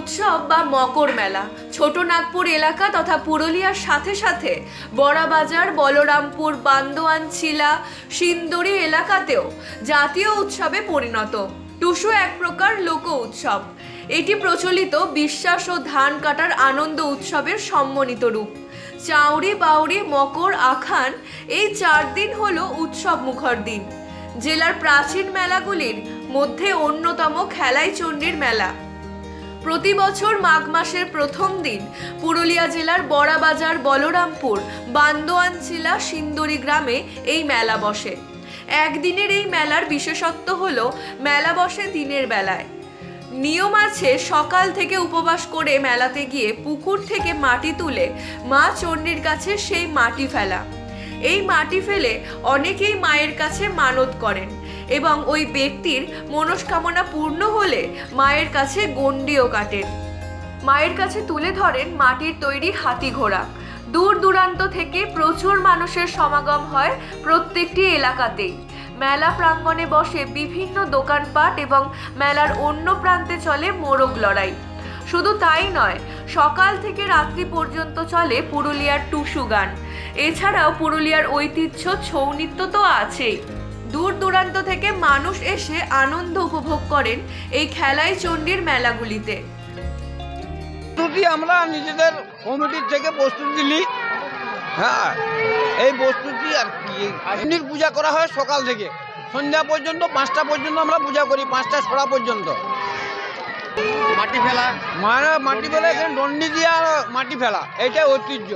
উৎসব বা মকর মেলা। ছোট নাগপুর এলাকা তথা পুরুলিয়ার সাথে সাথে বড়াবাজার, বলরামপুর, বান্দোয়ান, ছিলা, সিন্দুরি এলাকাতেও জাতীয় উৎসবে পরিণত। টুসু এক প্রকার লোক উৎসব। এটি প্রচলিত বিশ্বাস ও ধান কাটার আনন্দ উৎসবের সম্মিলিত রূপ। চাউরি বাউরি, মকর, আখান এই চার দিন হলো উৎসব মুখর দিন। জেলার প্রাচীন মেলাগুলির মধ্যে অন্যতম খেলাই চণ্ডীর মেলা। প্রতি বছর মাঘ মাসের প্রথম দিন পুরুলিয়া জেলার বড়াবাজার বলরামপুর বান্দোয়ানচিলা সিন্দুরি গ্রামে এই মেলা বসে। একদিনের এই মেলার বিশেষত্ব হল মেলা বসে দিনের বেলায়। নিয়ম আছে সকাল থেকে উপবাস করে মেলাতে গিয়ে পুকুর থেকে মাটি তুলে মা চণ্ডীর কাছে সেই মাটি ফেলা। এই মাটি ফেলে অনেকেই মায়ের কাছে মানত করেন এবং ওই ব্যক্তির মনস্কামনা পূর্ণ হলে মায়ের কাছে গণ্ডিও কাটেন। মায়ের কাছে তুলে ধরেন মাটির তৈরি হাতি ঘোড়া। দূর দূরান্ত থেকে প্রচুর মানুষের সমাগম হয় প্রত্যেকটি এলাকাতেই। মেলা প্রাঙ্গণে বসে বিভিন্ন দোকানপাট এবং মেলার অন্য প্রান্তে চলে মোরগ লড়াই। শুধু তাই নয় সকাল থেকে রাত্রি পর্যন্ত চলে পুরুলিয়ার টুসু গান। এছাড়াও পুরুলিয়ার ঐতিহ্য ছৌ নৃত্য তো আছেই। দূর দূরান্ত থেকে মানুষ এসে আনন্দ উপভোগ করেন এই খেলাই চণ্ডীর মেলাগুলিতে। প্রস্তুতি আমরা নিজেদের কমিটির থেকে প্রস্তুতি নিই হ্যাঁ এই প্রস্তুতি আর কি। পূজা করা হয় সকাল থেকে। সন্ধ্যা পর্যন্ত, পাঁচটা পর্যন্ত আমরা পূজা করি, পাঁচটা ছড়া পর্যন্ত। মাটি ফেলা। মানে মাটি ফেলা এখানে দণ্ডি দিয়ে আর মাটি ফেলা এইটাই ঐতিহ্য।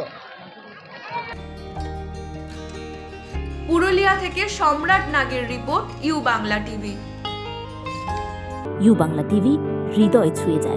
পুরুলিয়া থেকে সম্রাট নাগের report U Bangla TV. U Bangla TV হৃদয় ছুঁয়ে যায়।